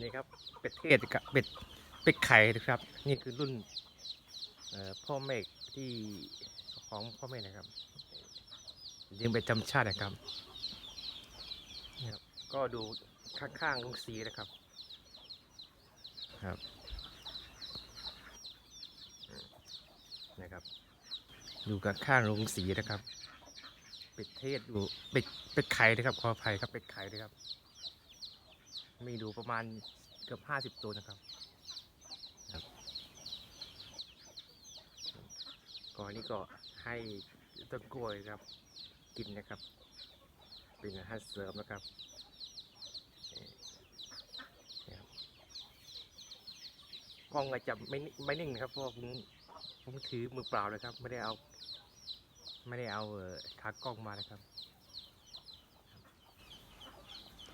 นี่ครับเป็ดเทศกับเป็ดเป็ดไข่นะครับ นี่คือรุ่นพ่อเมฆที่ของพ่อเมฆนะครับเลี้ยงเป็ดจำชาตินะครับนี่ครับก็ดูข้างๆลุงสีนะครับครับนะครับ ดูกับข้างลุงสีนะครับ เป็ดเทศดูเป็ดเป็ดไข่นะครับขออภัยครับเป็ดไข่นะครับ มีดูประมาณเกือบห้าสิบตัวนะครับก่อนนี้ก็ให้ต้นกล้วยครับ กินนะครับ เป็นอาหารเสริมนะครับกล้องอาจจะไม่นิ่ไม่นิ่งนะครับเพราะผมผมถือมือเปล่าเลยครับ ไม่ได้เอา ไม่ได้เอาเอ่อขากล้องมานะครับ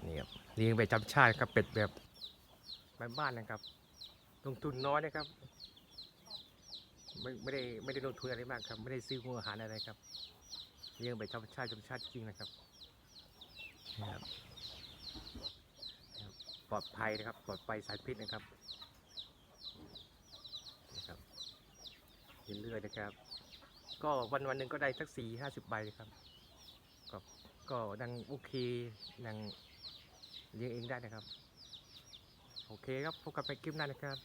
นี่ครับ เลี้ยงไปจำชาติครับเป็ดแบบบ้านๆนะครับ ลงทุนน้อยนะครับ ไม่ไม่ได้ไม่ได้ลงทุนอะไรมากครับ ไม่ได้ซื้อหัวอาหารอะไรครับ เลี้ยงไปธรรมชาติธรรมชาติจริงนะครับปลอดภัยนะครับ ปลอดภัยสารพิษนะครับนะครับเรื่อยๆนะครับ ก็วันวันหนึ่งก็ได้สักสี่ห้าสิบใบครับ ก็ก็ดังโอเคดัง เลี้ยงเองได้นะครับ โอเคครับพบกันในคลิปหน้านะครับ